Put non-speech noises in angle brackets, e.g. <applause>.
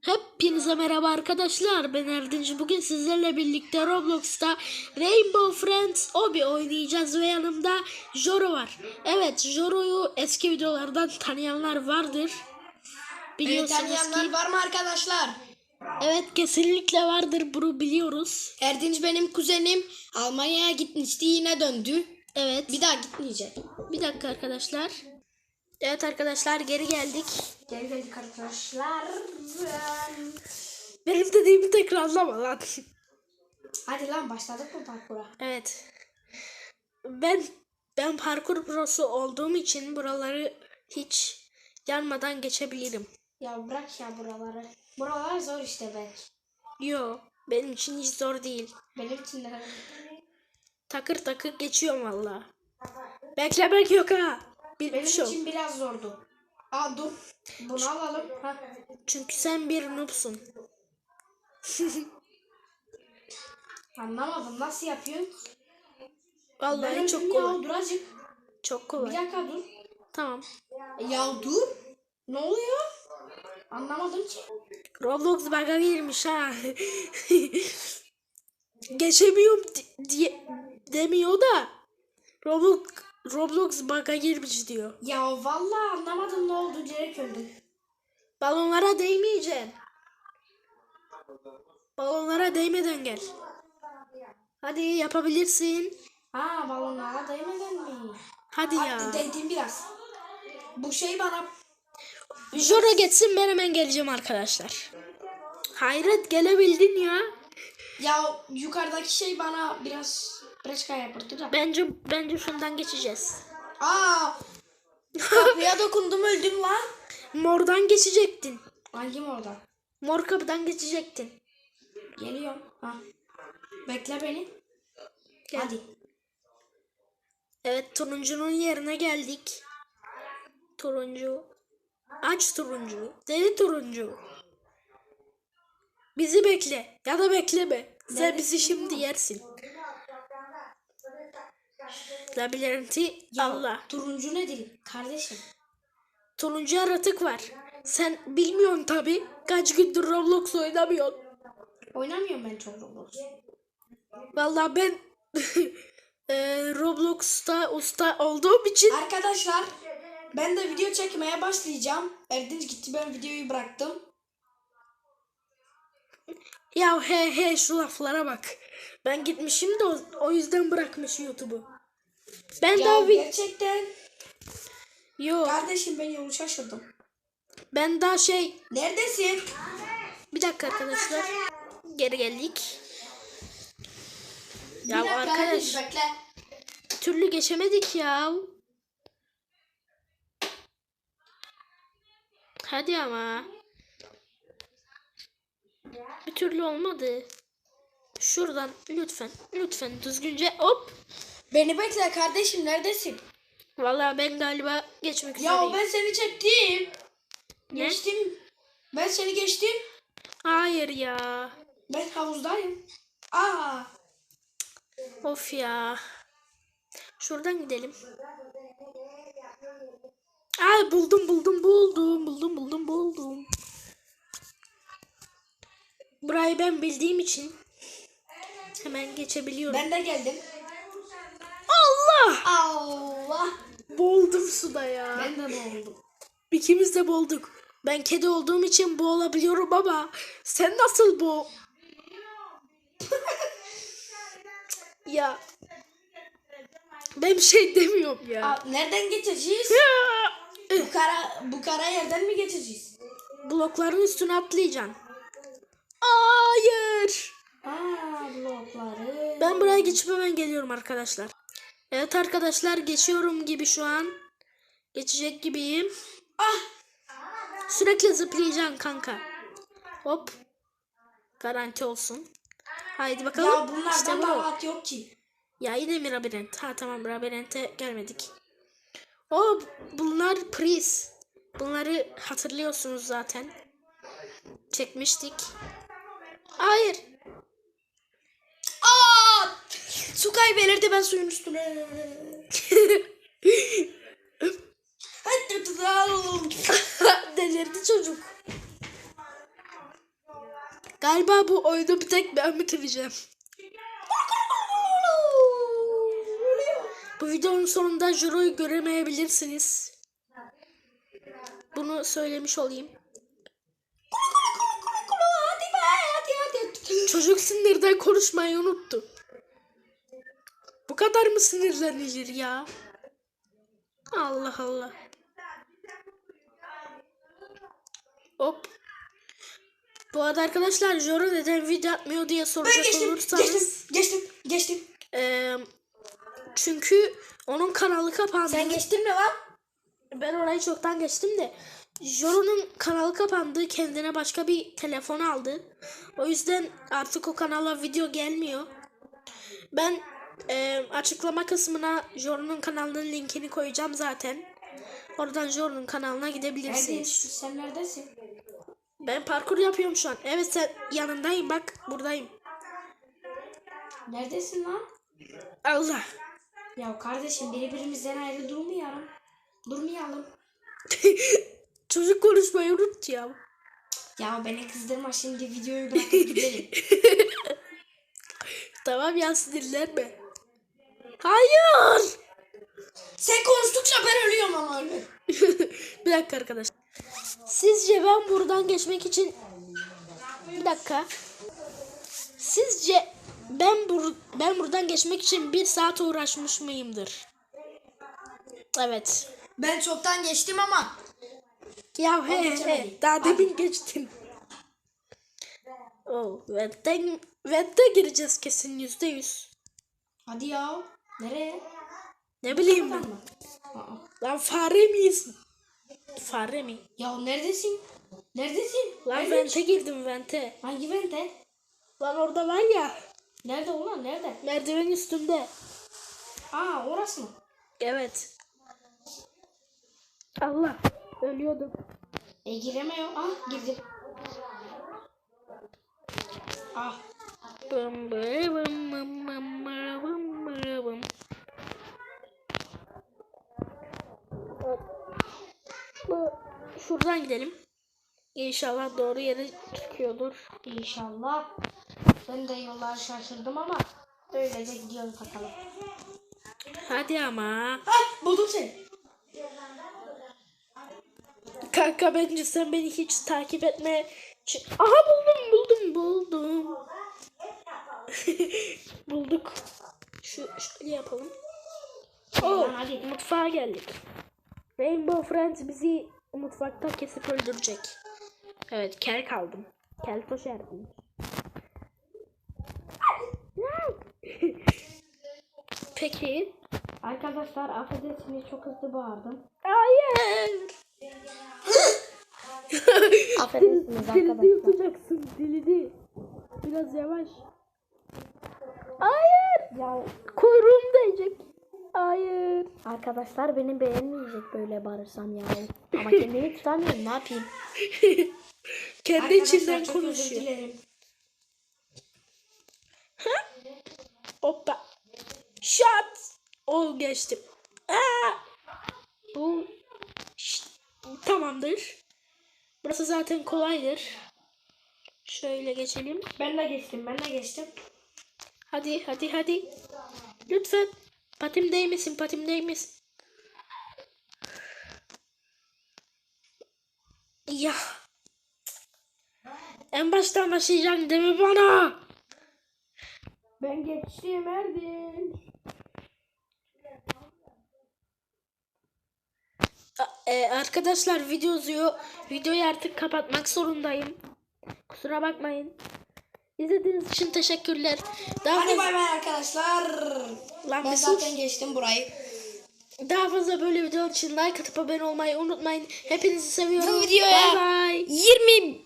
Hepinize merhaba arkadaşlar. Ben Erdinç. Bugün sizlerle birlikte Roblox'ta Rainbow Friends Obi oynayacağız ve yanımda Joro var. Evet, Joro'yu eski videolardan tanıyanlar vardır. Evet, Biliyorsunuz tanıyanlar ki var mı arkadaşlar? evet kesinlikle vardır bunu biliyoruz. Erdinç benim kuzenim Almanya'ya gitmişti yine döndü. Evet. Bir daha gitmeyecek. Bir dakika arkadaşlar. Evet arkadaşlar geri geldik. Geri geldik arkadaşlar. Benim dediğimi tekrarlama lan. Hadi lan başladık mı parkura? Evet. Ben ben parkur prosu olduğum için buraları hiç yanmadan geçebilirim. Ya bırak ya buraları. Buralar zor işte be. Yo, benim için hiç zor değil. Benim için de. Takır takır geçiyorum valla. Beklemek yok ha. Benim Bilmiş ol. için biraz zordu. Aa dur. Bunu alalım. Ha. Çünkü sen bir noobsun. <laughs> Anlamadım nasıl yapıyorsun? Vallahi Ben çok kolay. Ya, dur azıcık. Çok Bir kolay. dakika dur. Tamam. Ya dur. Ne oluyor? Anlamadım ki. Roblox bug'a girmiş ha. <laughs> Geçemiyorum di- diye demiyor da Roblox Roblox bug'a girmiş diyor. Ya vallahi anlamadım ne oldu direkt öldüm. Balonlara değmeyeceksin. Balonlara değmeden gel. Hadi yapabilirsin. Ha balonlara değmeden mi? Hadi ya. Hadi değdim biraz. Bu şey bana Joro geçsin ben hemen geleceğim arkadaşlar. Hayret gelebildin ya. Ya yukarıdaki şey bana biraz breçka yapırdı da. Bence bence şundan geçeceğiz. Aa! Kapıya dokundum öldüm lan. Mordan geçecektin. Hangim orada? Mor kapıdan geçecektin. Geliyorum. Ha. Bekle beni. Gel. Hadi. Evet turuncunun yerine geldik. Turuncu. Aç turuncu. Deli turuncu. Bizi bekle. Ya da bekleme. Sen bizi şimdi yersin. Labirenti Allah. Turuncu nedir kardeşim? Turuncu yaratık var. Sen bilmiyorsun tabi. Kaç gündür Roblox oynamıyorsun. Oynamıyorum ben çok Roblox. Vallahi ben eee, <laughs> Roblox'ta usta olduğum için Arkadaşlar ben de video çekmeye başlayacağım. Erdinç gitti ben videoyu bıraktım. Ya he he şu laflara bak. Ben gitmişim de o, o yüzden bırakmış YouTube'u. Ben Ya daha bir... gerçekten Yo, kardeşim ben yolu şaşırdım. ben daha şey... Neredesin? Bir dakika arkadaşlar. Geri geldik. Ya Bir arkadaş bir türlü geçemedik ya. Hadi ama. Bir türlü olmadı. Şuradan lütfen lütfen düzgünce hop. Beni bekle kardeşim neredesin? Vallahi ben galiba geçmek Ya üzereyim. ben seni çektim. Ne? Geçtim. Ben seni geçtim. Hayır ya. Ben havuzdayım. Aa. Of ya. Şuradan gidelim. Ay buldum buldum buldum buldum buldum buldum. Burayı ben bildiğim için hemen geçebiliyorum. Ben de geldim. Allah! Allah. Boğuldum suda ya. Ben de boğuldum. İkimiz de boğulduk. Ben kedi olduğum için boğulabiliyorum ama sen nasıl boğ... <laughs> ya ben bir şey demiyorum ya. Aa, nereden geçeceğiz? Ya! bu kara bu kara yerden mi geçeceğiz? Blokların üstüne atlayacaksın. Hayır. Aa blokları. Ben buraya geçip hemen geliyorum arkadaşlar. Evet arkadaşlar geçiyorum gibi şu an. Geçecek gibiyim. Ah. Sürekli zıplayacaksın kanka. Hop. Garanti olsun. Haydi bakalım. Ya bunlardan işte bu. rahat yok ki. Ya yine mi labirent? Ha tamam labirente gelmedik. O bunlar priz. Bunları hatırlıyorsunuz zaten. Çekmiştik. Hayır. Aa! Su kaybelirdi ben suyun üstüne. Hadi <laughs> tutalım. Delirdi çocuk. Galiba bu oyunu bir tek ben bitireceğim. Bu videonun sonunda Juro'yu göremeyebilirsiniz. Bunu söylemiş olayım. Hadi be hadi hadi. Çocuk sinirden konuşmayı unuttu. Bu kadar mı sinirlenilir ya? Allah Allah. Hop. Bu arada arkadaşlar Joro neden video atmıyor diye soracak geçtim olursanız. geçtim geçtim geçtim. eee, çünkü onun kanalı kapandı. Sen geçtin mi lan? Ben orayı çoktan geçtim de. Joro'nun kanalı kapandı. Kendine başka bir telefon aldı. O yüzden artık o kanala video gelmiyor. Ben e, açıklama kısmına Joro'nun kanalının linkini koyacağım zaten. Oradan Joro'nun kanalına Neredesin? gidebilirsiniz. Sen neredesin? Ben parkur yapıyorum şu an. Evet sen yanındayım bak buradayım. Neredesin lan? Allah. Ya kardeşim birbirimizden ayrı durmayalım. Durmayalım. <laughs> Çocuk konuşmayı unut ya. Ya beni kızdırma şimdi videoyu bırakıp <laughs> gidelim. Tamam ya sinirlenme. Hayır. Sen konuştukça ben ölüyorum ama öyle. <laughs> bir dakika arkadaşlar. Sizce ben buradan geçmek için bir dakika. Sizce ben bur ben buradan geçmek için bir saat uğraşmış mıyımdır? Evet. Ben çoktan geçtim ama. Ya he he geçemedik. daha demin geçtim. Oh, Vent'ten Vent'e gireceğiz kesin yüzde yüz. Hadi ya. Nereye? Ne bileyim ben. Aa. Lan fare miyiz? Fare mi? Ya neredesin? Neredesin? Lan Nerede? Vent'e girdim Vent'e. Hangi vente? Lan orada var ya. Nerede ulan nerede? Merdiven üstünde. Aa orası mı? Evet. Allah. Ölüyordum. E giremiyor. Ah girdim. Ah. Bım bı bım bım bım bı bım bı bım. Bu şuradan gidelim. İnşallah doğru yere çıkıyordur. İnşallah. Ben de yollar şaşırdım ama öylece gidiyoruz bakalım. Hadi ama. Ah buldum seni. Kanka bence sen beni hiç takip etme. Aha buldum buldum buldum. <laughs> Bulduk. Şu şöyle yapalım. Hadi. mutfağa geldik. Rainbow Friends bizi mutfakta kesip öldürecek. Evet, kel kaldım. Kel hoş <laughs> erdin. Peki. Arkadaşlar affedersiniz çok hızlı bağırdım. Hayır. Affedersiniz Dilini yutacaksın dilini. Biraz yavaş. Hayır. Ya Kuyruğum değecek. Hayır. arkadaşlar beni beğenmeyecek böyle bağırırsam ya. Ama kendimi tutamıyorum ne yapayım? Kendi içinden konuşuyor. Hoppa. Shot. Ol geçtim. Aa! Bu Şşt. tamamdır. Burası zaten kolaydır. Şöyle geçelim. Ben de geçtim ben de geçtim. Hadi hadi hadi. Lütfen. Patim değmesin patim değmesin. Ya. En baştan başlayacaksın değil mi bana? Ben geçtim Erdin. A- e, arkadaşlar video uzuyor. Videoyu artık kapatmak zorundayım. Kusura bakmayın. İzlediğiniz için teşekkürler. Daha Hadi bay bay arkadaşlar. Lan Ben sus. zaten geçtim burayı. daha fazla böyle video için like atıp abone olmayı unutmayın. Hepinizi seviyorum. Bu videoya Bay bay. 20